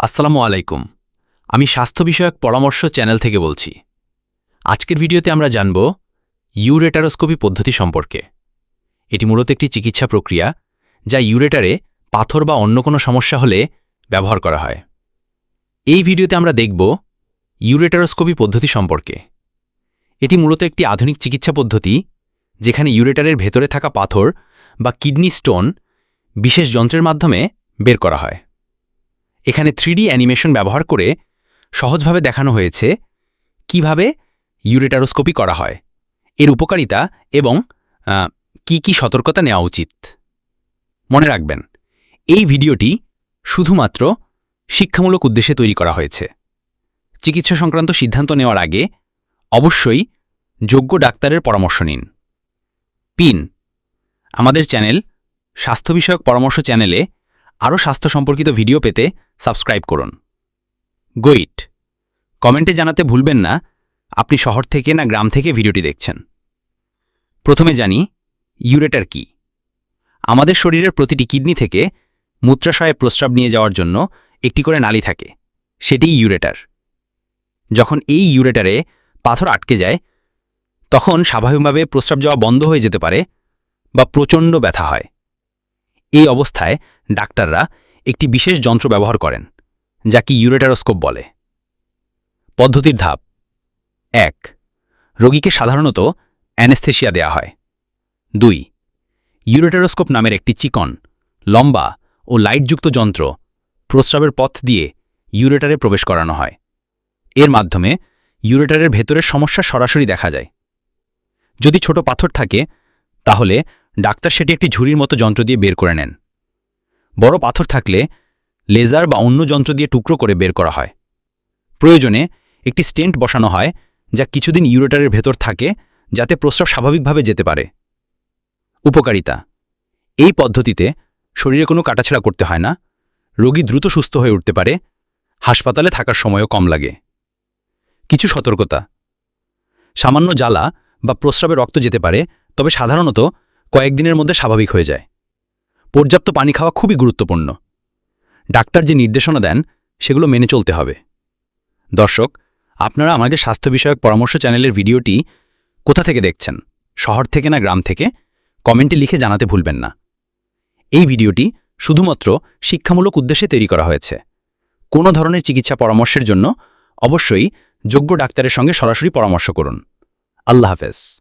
আসসালামু আলাইকুম। আমি স্বাস্থ্য বিষয়ক পরামর্শ চ্যানেল থেকে বলছি। আজকের ভিডিওতে আমরা জানব ইউরেটারোস্কোপি পদ্ধতি সম্পর্কে। এটি মূলত একটি চিকিৎসা প্রক্রিয়া যা ইউরেটারে পাথর বা অন্য কোনো সমস্যা হলে ব্যবহার করা হয়। এই ভিডিওতে আমরা দেখব ইউরেটারোস্কোপি পদ্ধতি সম্পর্কে। এটি মূলত একটি আধুনিক চিকিৎসা পদ্ধতি যেখানে ইউরেটারের ভেতরে থাকা পাথর বা কিডনি স্টোন বিশেষ যন্ত্রের মাধ্যমে বের করা হয়। এখানে থ্রিডি অ্যানিমেশন ব্যবহার করে সহজভাবে দেখানো হয়েছে কীভাবে ইউরেটারোস্কোপি করা হয়, এর উপকারিতা এবং কি কি সতর্কতা নেওয়া উচিত। মনে রাখবেন, এই ভিডিওটি শুধুমাত্র শিক্ষামূলক উদ্দেশ্যে তৈরি করা হয়েছে। চিকিৎসা সংক্রান্ত সিদ্ধান্ত নেওয়ার আগে অবশ্যই যোগ্য ডাক্তারের পরামর্শ নিন। পিন, আমাদের চ্যানেল স্বাস্থ্য বিষয়ক পরামর্শ চ্যানেলে আরও স্বাস্থ্য সম্পর্কিত ভিডিও পেতে সাবস্ক্রাইব করুন। গোইট। কমেন্টে জানাতে ভুলবেন না, আপনি শহর থেকে না গ্রাম থেকে ভিডিওটি দেখছেন। প্রথমে জানি, ইউরেটার কি? আমাদের শরীরের প্রতিটি কিডনি থেকে মূত্রাশয়ে প্রস্রাব নিয়ে যাওয়ার জন্য একটি করে নালী থাকে, সেটিই ইউরেটার। যখন এই ইউরেটারে পাথর আটকে যায়, তখন স্বাভাবিকভাবে প্রস্রাব যাওয়া বন্ধ হয়ে যেতে পারে বা প্রচণ্ড ব্যথা হয়। এই অবস্থায় ডাক্তাররা একটি বিশেষ যন্ত্র ব্যবহার করেন যাকে ইউরেটারোস্কোপ বলে। পদ্ধতির ধাপ। এক, রোগীকে সাধারণত অ্যানেস্থেশিয়া দেয়া হয়। দুই, ইউরেটারোস্কোপ নামের একটি চিকন, লম্বা ও লাইটযুক্ত যন্ত্র প্রস্রাবের পথ দিয়ে ইউরেটারে প্রবেশ করানো হয়। এর মাধ্যমে ইউরেটারের ভেতরের সমস্যা সরাসরি দেখা যায়। যদি ছোট পাথর থাকে, তাহলে ডাক্তার সেটি একটি ঝুড়ির মতো যন্ত্র দিয়ে বের করে নেন। বড় পাথর থাকলে লেজার বা অন্য যন্ত্র দিয়ে টুকরো করে বের করা হয়। প্রয়োজনে একটি স্টেন্ট বসানো হয় যা কিছুদিন ইউরেটারের ভেতর থাকে যাতে প্রস্রাব স্বাভাবিকভাবে যেতে পারে। উপকারিতা, এই পদ্ধতিতে শরীরে কোনো কাটাছেড়া করতে হয় না, রোগী দ্রুত সুস্থ হয়ে উঠতে পারে, হাসপাতালে থাকার সময়ও কম লাগে। কিছু সতর্কতা, সামান্য জ্বালা বা প্রস্রাবে রক্ত যেতে পারে, তবে সাধারণত কয়েকদিনের মধ্যে স্বাভাবিক হয়ে যায়। পর্যাপ্ত পানি খাওয়া খুবই গুরুত্বপূর্ণ। ডাক্তার যে নির্দেশনা দেন, সেগুলো মেনে চলতে হবে। দর্শক, আপনারা আমাদের স্বাস্থ্য বিষয়ক পরামর্শ চ্যানেলের ভিডিওটি কোথা থেকে দেখছেন? শহর থেকে না গ্রাম থেকে? কমেন্টে লিখে জানাতে ভুলবেন না। এই ভিডিওটি শুধুমাত্র শিক্ষামূলক উদ্দেশ্যে তৈরি করা হয়েছে। কোনো ধরনের চিকিৎসা পরামর্শের জন্য অবশ্যই যোগ্য ডাক্তারের সঙ্গে সরাসরি পরামর্শ করুন। আল্লাহ হাফেজ।